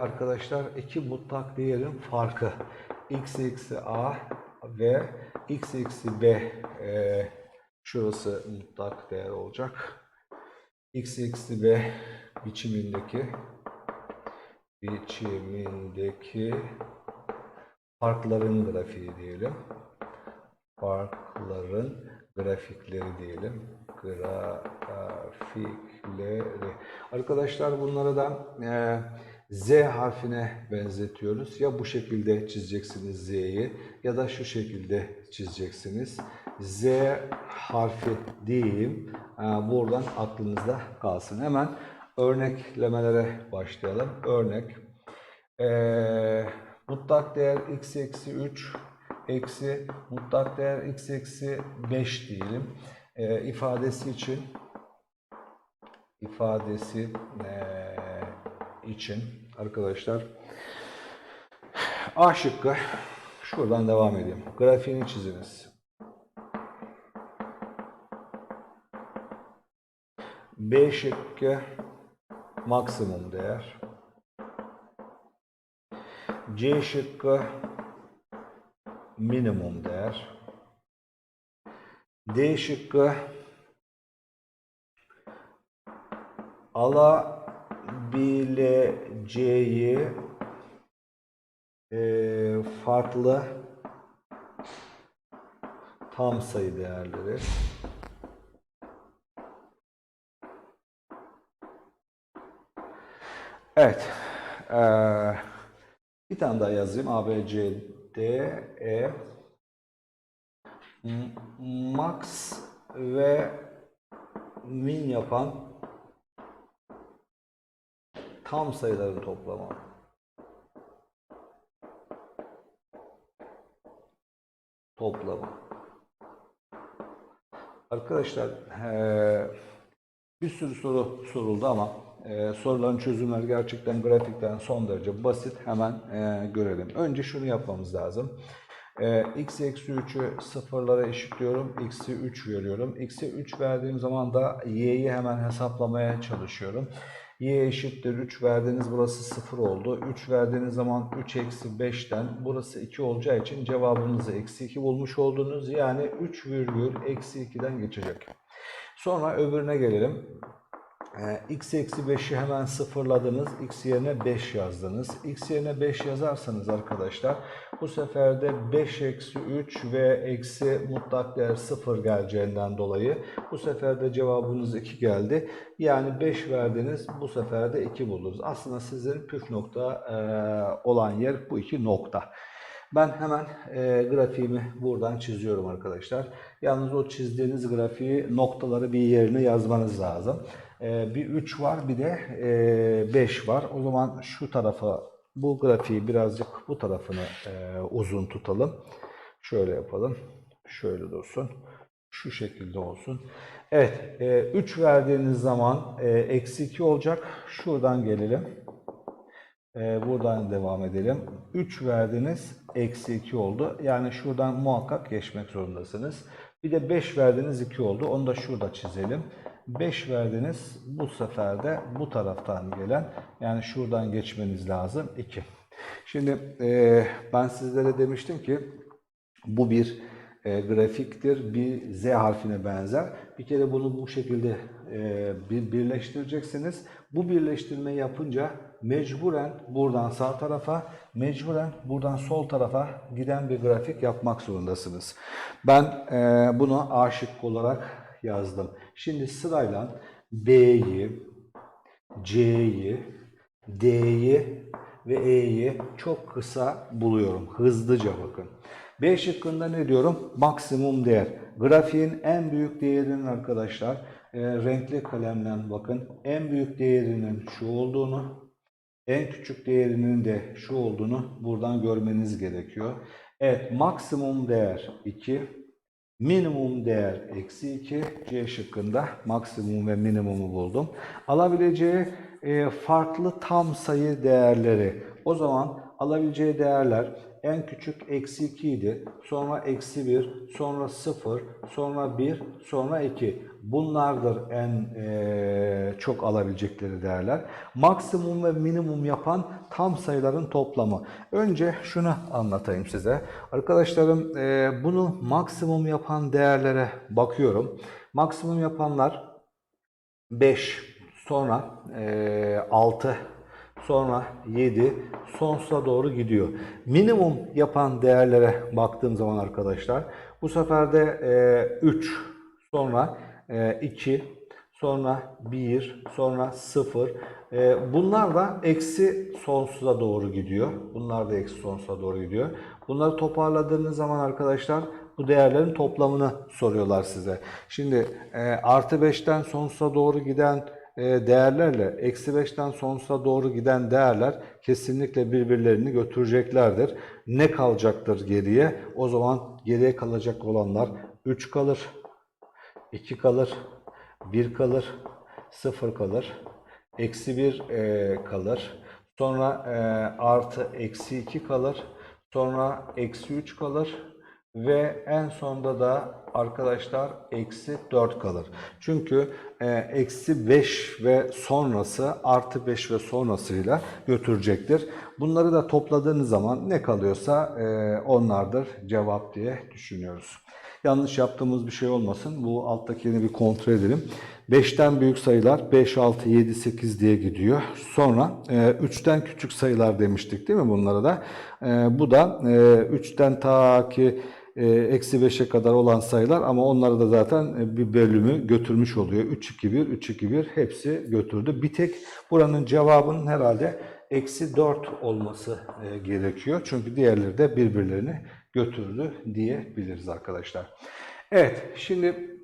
arkadaşlar iki mutlak değerin farkı. x eksi a ve x eksi b e, şurası mutlak değer olacak. x eksi b biçimindeki biçimindeki farkların grafiği diyelim. Farkların grafikleri diyelim. Grafikleri. Arkadaşlar bunları da e, Z harfine benzetiyoruz. Ya bu şekilde çizeceksiniz Z'yi ya da şu şekilde çizeceksiniz. Z harfi diyeyim. E, buradan aklınızda kalsın. Hemen örneklemelere başlayalım. Örnek. Ee, mutlak değer x eksi 3 eksi mutlak değer x eksi 5 diyelim. Ee, ifadesi için ifadesi ee, için arkadaşlar A şıkkı şuradan devam edeyim. Grafiğini çiziniz. B şıkkı maksimum değer. C şıkkı minimum değer. D şıkkı alabileceği eee, farklı tam sayı değerleri. Evet. eee, bir tane daha yazayım. A, B, C, D, E. Max ve min yapan tam sayıların toplamı. Toplamı. Arkadaşlar bir sürü soru soruldu ama e, soruların çözümleri gerçekten grafikten son derece basit. Hemen görelim. Önce şunu yapmamız lazım. X eksi 3'ü sıfırlara eşitliyorum. x'i 3 veriyorum. x'i 3 verdiğim zaman da y'yi hemen hesaplamaya çalışıyorum. Y eşittir 3 verdiğiniz burası 0 oldu. 3 verdiğiniz zaman 3 eksi 5'ten burası 2 olacağı için cevabınızı eksi 2 bulmuş oldunuz. Yani 3 virgül eksi 2'den geçecek. Sonra öbürüne gelelim. Ee, x eksi 5'i hemen sıfırladınız. x yerine 5 yazdınız. x yerine 5 yazarsanız arkadaşlar bu sefer de 5 eksi 3 ve eksi mutlak değer 0 geleceğinden dolayı bu sefer de cevabınız 2 geldi. Yani 5 verdiniz bu sefer de 2 buldunuz. Aslında sizin püf nokta e, olan yer bu iki nokta. Ben hemen e, grafiğimi buradan çiziyorum arkadaşlar. Yalnız o çizdiğiniz grafiği noktaları bir yerine yazmanız lazım. E, bir 3 var bir de 5 var. O zaman şu tarafa bu grafiği birazcık bu tarafını e, uzun tutalım. Şöyle yapalım. Şöyle dursun. Şu şekilde olsun. Evet 3 verdiğiniz zaman e, eksi 2 olacak. Şuradan gelelim. Ee, buradan devam edelim. 3 verdiniz, eksi 2 oldu. Yani şuradan muhakkak geçmek zorundasınız. Bir de 5 verdiniz 2 oldu. Onu da şurada çizelim. 5 verdiniz bu sefer de bu taraftan gelen yani şuradan geçmeniz lazım 2. Şimdi e, ben sizlere demiştim ki bu bir e, grafiktir. Bir Z harfine benzer. Bir kere bunu bu şekilde e, bir birleştireceksiniz. Bu birleştirme yapınca mecburen buradan sağ tarafa, mecburen buradan sol tarafa giden bir grafik yapmak zorundasınız. Ben e, bunu A olarak yazdım. Şimdi sırayla B'yi, C'yi, D'yi ve E'yi çok kısa buluyorum. Hızlıca bakın. B şıkkında ne diyorum? Maksimum değer. Grafiğin en büyük değerinin arkadaşlar e, renkli kalemle bakın. En büyük değerinin şu olduğunu, en küçük değerinin de şu olduğunu buradan görmeniz gerekiyor. Evet maksimum değer 2, minimum değer eksi 2. C şıkkında maksimum ve minimumu buldum. Alabileceği e, farklı tam sayı değerleri O zaman alabileceği değerler en küçük eksi 2 idi. Sonra eksi 1, sonra 0, sonra 1, sonra 2. Bunlardır en eee, çok alabilecekleri değerler. Maksimum ve minimum yapan tam sayıların toplamı. Önce şunu anlatayım size. Arkadaşlarım eee, bunu maksimum yapan değerlere bakıyorum. Maksimum yapanlar 5, sonra eee 6, sonra 7, sonsuza doğru gidiyor. Minimum yapan değerlere baktığım zaman arkadaşlar bu sefer de eee, 3, sonra eee, 2, sonra 1, sonra 0. Eee, bunlar da eksi sonsuza doğru gidiyor. Bunlar da eksi sonsuza doğru gidiyor. Bunları toparladığınız zaman arkadaşlar bu değerlerin toplamını soruyorlar size. Şimdi e, artı 5'ten sonsuza doğru giden e, değerlerle eksi 5'ten sonsuza doğru giden değerler kesinlikle birbirlerini götüreceklerdir. Ne kalacaktır geriye? O zaman geriye kalacak olanlar 3 kalır, 2 kalır, 1 kalır, 0 kalır, eksi 1 e, kalır. Sonra e, artı eksi 2 kalır. Sonra eksi 3 kalır. Ve en sonda da arkadaşlar eksi 4 kalır. Çünkü e, eksi 5 ve sonrası artı 5 ve sonrasıyla götürecektir. Bunları da topladığınız zaman ne kalıyorsa e, onlardır cevap diye düşünüyoruz. Yanlış yaptığımız bir şey olmasın. Bu alttakini bir kontrol edelim. 5'ten büyük sayılar 5, 6, 7, 8 diye gidiyor. Sonra e, 3'ten küçük sayılar demiştik değil mi bunlara da? E, bu da e, 3'ten ta ki eksi 5'e kadar olan sayılar ama onları da zaten e, bir bölümü götürmüş oluyor. 3, 2, 1, 3, 2, 1 hepsi götürdü. Bir tek buranın cevabının herhalde eksi 4 olması e, gerekiyor. Çünkü diğerleri de birbirlerini götürdü diyebiliriz arkadaşlar. Evet şimdi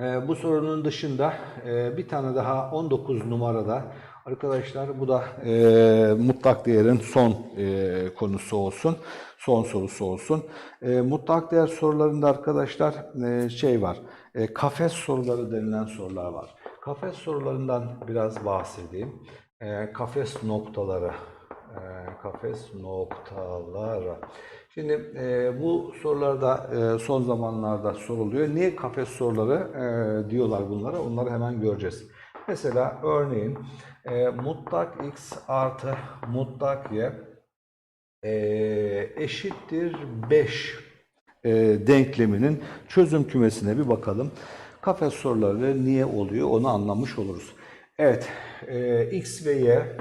e, bu sorunun dışında e, bir tane daha 19 numarada arkadaşlar bu da e, mutlak değerin son e, konusu olsun. Son sorusu olsun. E, mutlak değer sorularında arkadaşlar e, şey var. E, kafes soruları denilen sorular var. Kafes sorularından biraz bahsedeyim. E, kafes noktaları. E, kafes noktaları. Şimdi e, bu sorularda e, son zamanlarda soruluyor. Niye kafes soruları e, diyorlar bunlara? Onları hemen göreceğiz. Mesela örneğin e, mutlak x artı mutlak y e, eşittir 5 e, denkleminin çözüm kümesine bir bakalım. Kafes soruları niye oluyor onu anlamış oluruz. Evet, e, x ve y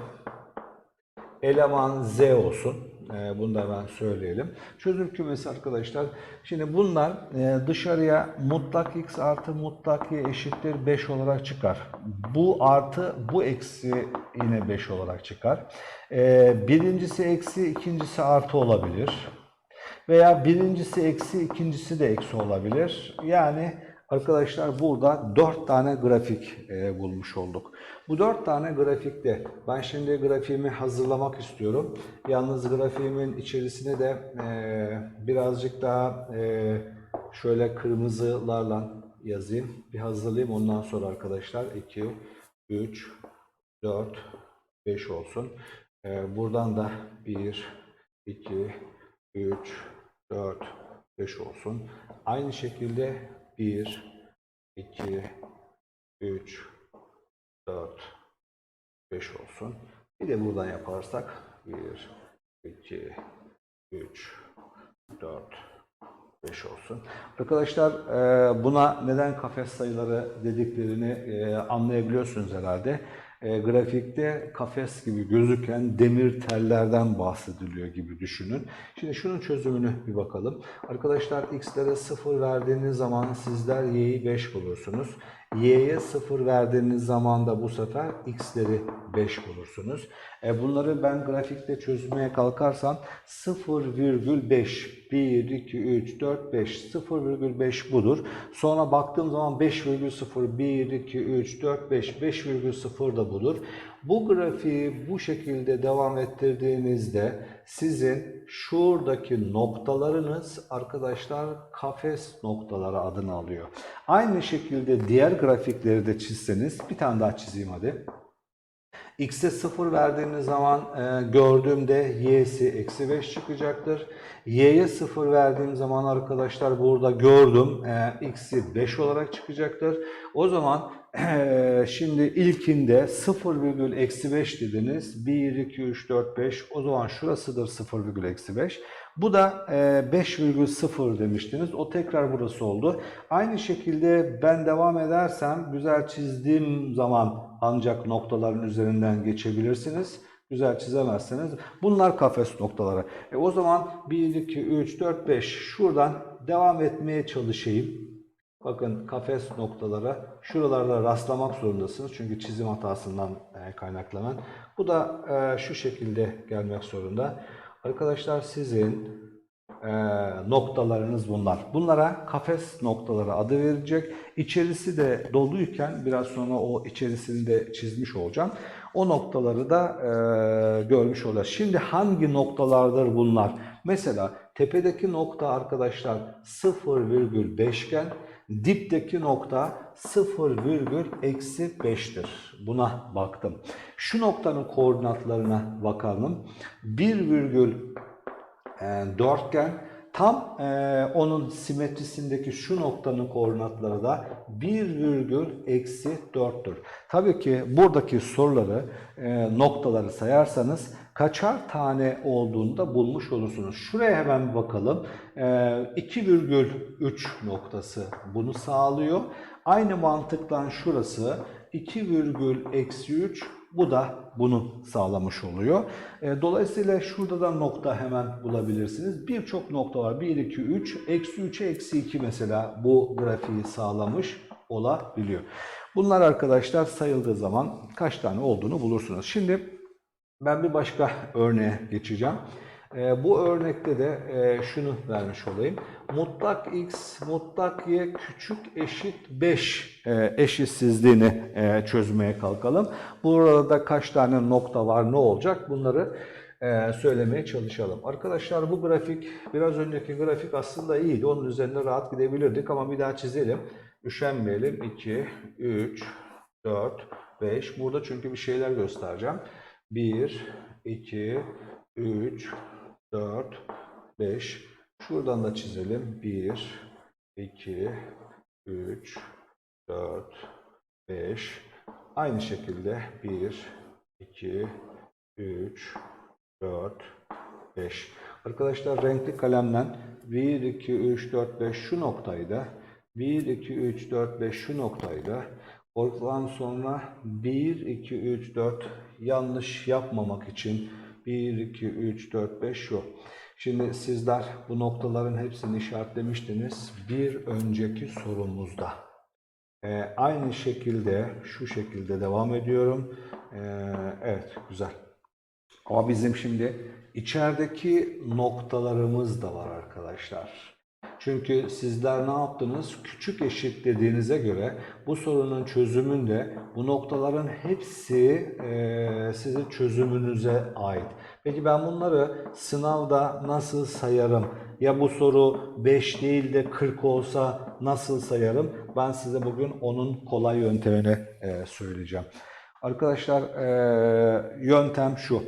eleman z olsun. E, bunu da hemen söyleyelim. Çözüm kümesi arkadaşlar. Şimdi bunlar e, dışarıya mutlak x artı mutlak y eşittir 5 olarak çıkar. Bu artı bu eksi yine 5 olarak çıkar. E, birincisi eksi ikincisi artı olabilir. Veya birincisi eksi ikincisi de eksi olabilir. Yani Arkadaşlar burada 4 tane grafik e, bulmuş olduk. Bu 4 tane grafikte ben şimdi grafiğimi hazırlamak istiyorum. Yalnız grafiğimin içerisine de e, birazcık daha e, şöyle kırmızılarla yazayım. Bir hazırlayayım ondan sonra arkadaşlar 2, 3, 4, 5 olsun. E, buradan da 1, 2, 3, 4, 5 olsun. Aynı şekilde 1, 2, 3, 4, 5 olsun. Bir de buradan yaparsak 1, 2, 3, 4, 5 olsun. Arkadaşlar e, buna neden kafes sayıları dediklerini e, anlayabiliyorsunuz herhalde. E, grafikte kafes gibi gözüken demir tellerden bahsediliyor gibi düşünün. Şimdi şunun çözümünü bir bakalım. Arkadaşlar x'lere 0 verdiğiniz zaman sizler y'yi 5 bulursunuz. Y'ye 0 verdiğiniz zaman da bu sefer x'leri 5 bulursunuz. E, bunları ben grafikte çözmeye kalkarsam 0,5 1, 2, 3, 4, 5 0,5 budur. Sonra baktığım zaman 5,0 1, 2, 3, 4, 5 5,0 da budur. Bu grafiği bu şekilde devam ettirdiğinizde sizin şuradaki noktalarınız arkadaşlar kafes noktaları adını alıyor. Aynı şekilde diğer grafikleri de çizseniz bir tane daha çizeyim hadi. X'e 0 verdiğiniz zaman e, gördüğümde y'si eksi 5 çıkacaktır. Y'ye 0 verdiğim zaman arkadaşlar burada gördüm e, x'i 5 olarak çıkacaktır. O zaman e, şimdi ilkinde 0 virgül eksi 5 dediniz. 1, 2, 3, 4, 5. O zaman şurasıdır 0 virgül eksi 5. Bu da e, 5,0 demiştiniz. O tekrar burası oldu. Aynı şekilde ben devam edersem güzel çizdiğim zaman ancak noktaların üzerinden geçebilirsiniz. Güzel çizemezseniz bunlar kafes noktaları. E, o zaman 1, 2, 3, 4, 5 şuradan devam etmeye çalışayım. Bakın kafes noktaları şuralarda rastlamak zorundasınız. Çünkü çizim hatasından e, kaynaklanan. Bu da e, şu şekilde gelmek zorunda. Arkadaşlar sizin e, noktalarınız bunlar. Bunlara kafes noktaları adı verilecek. İçerisi de doluyken biraz sonra o içerisini de çizmiş olacağım. O noktaları da e, görmüş olacağız. Şimdi hangi noktalardır bunlar? Mesela tepedeki nokta arkadaşlar 0,5 iken dipteki nokta 0 virgül eksi 5'tir. Buna baktım. Şu noktanın koordinatlarına bakalım. 1 virgül e, dörtgen tam e, onun simetrisindeki şu noktanın koordinatları da 1 virgül eksi 4'tür. Tabii ki buradaki soruları e, noktaları sayarsanız kaçar tane olduğunu da bulmuş olursunuz. Şuraya hemen bakalım. E, 2,3 noktası bunu sağlıyor. Aynı mantıktan şurası 2 virgül eksi 3 bu da bunu sağlamış oluyor. E, dolayısıyla şurada da nokta hemen bulabilirsiniz. Birçok nokta var. 1, 2, 3. Eksi 3'e eksi 2 mesela bu grafiği sağlamış olabiliyor. Bunlar arkadaşlar sayıldığı zaman kaç tane olduğunu bulursunuz. Şimdi ben bir başka örneğe geçeceğim. E, bu örnekte de e, şunu vermiş olayım. Mutlak x, mutlak y küçük eşit 5 e, eşitsizliğini e, çözmeye kalkalım. Burada kaç tane nokta var, ne olacak? Bunları e, söylemeye çalışalım. Arkadaşlar bu grafik, biraz önceki grafik aslında iyiydi. Onun üzerine rahat gidebilirdik ama bir daha çizelim. Üşenmeyelim. 2, 3, 4, 5. Burada çünkü bir şeyler göstereceğim. 1, 2, 3, 4, 5. Şuradan da çizelim. 1, 2, 3, 4, 5. Aynı şekilde 1, 2, 3, 4, 5. Arkadaşlar renkli kalemle 1, 2, 3, 4, 5 şu noktaydı. 1, 2, 3, 4, 5 şu noktaydı. Oradan sonra 1, 2, 3, 4 yanlış yapmamak için 1, 2, 3, 4, 5 şu. Şimdi sizler bu noktaların hepsini işaretlemiştiniz bir önceki sorumuzda. Ee, aynı şekilde şu şekilde devam ediyorum. Ee, evet güzel. Ama bizim şimdi içerideki noktalarımız da var arkadaşlar. Çünkü sizler ne yaptınız? Küçük eşit dediğinize göre bu sorunun çözümünde bu noktaların hepsi e, sizin çözümünüze ait. Peki ben bunları sınavda nasıl sayarım? Ya bu soru 5 değil de 40 olsa nasıl sayarım? Ben size bugün onun kolay yöntemini e, söyleyeceğim. Arkadaşlar e, yöntem şu.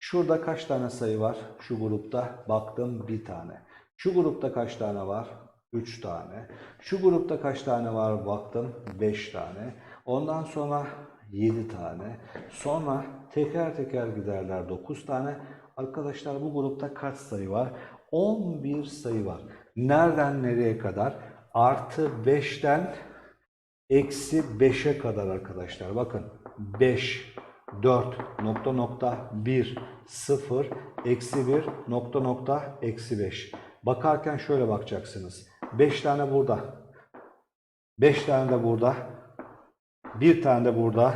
Şurada kaç tane sayı var? Şu grupta baktım bir tane. Şu grupta kaç tane var? 3 tane. Şu grupta kaç tane var? Baktım 5 tane. Ondan sonra 7 tane. Sonra teker teker giderler 9 tane. Arkadaşlar bu grupta kaç sayı var? 11 sayı var. Nereden nereye kadar? Artı 5'ten eksi 5'e kadar arkadaşlar. Bakın 5, 4, nokta nokta 1, 0, eksi 1, nokta nokta eksi 5. Bakarken şöyle bakacaksınız. 5 tane burada. 5 tane de burada. 1 tane de burada.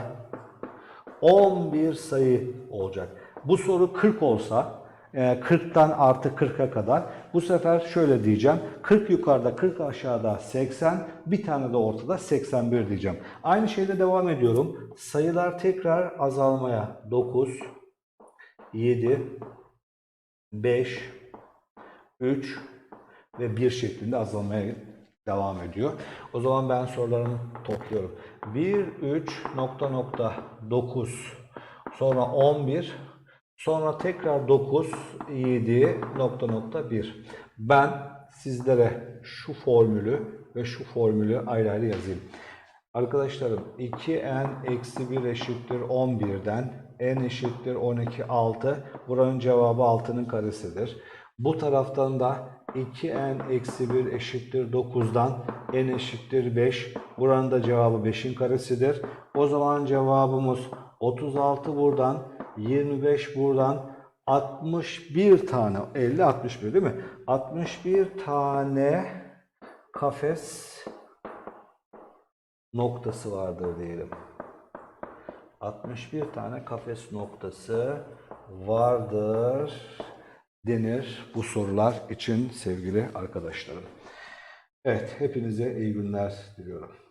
11 sayı olacak. Bu soru 40 olsa 40'tan artı 40'a kadar bu sefer şöyle diyeceğim. 40 yukarıda 40 aşağıda 80 bir tane de ortada 81 diyeceğim. Aynı şeyde devam ediyorum. Sayılar tekrar azalmaya 9 7 5 3 ve 1 şeklinde azalmaya devam ediyor. O zaman ben sorularımı topluyorum. 1, 3, nokta nokta 9, sonra 11, sonra tekrar 9, 7, nokta nokta 1. Ben sizlere şu formülü ve şu formülü ayrı ayrı yazayım. Arkadaşlarım 2n eksi 1 eşittir 11'den n eşittir 12 6. Buranın cevabı 6'nın karesidir. Bu taraftan da 2n eksi 1 eşittir 9'dan n eşittir 5. Buranın da cevabı 5'in karesidir. O zaman cevabımız 36 buradan 25 buradan 61 tane 50 61 değil mi? 61 tane kafes noktası vardır diyelim. 61 tane kafes noktası vardır denir bu sorular için sevgili arkadaşlarım. Evet, hepinize iyi günler diliyorum.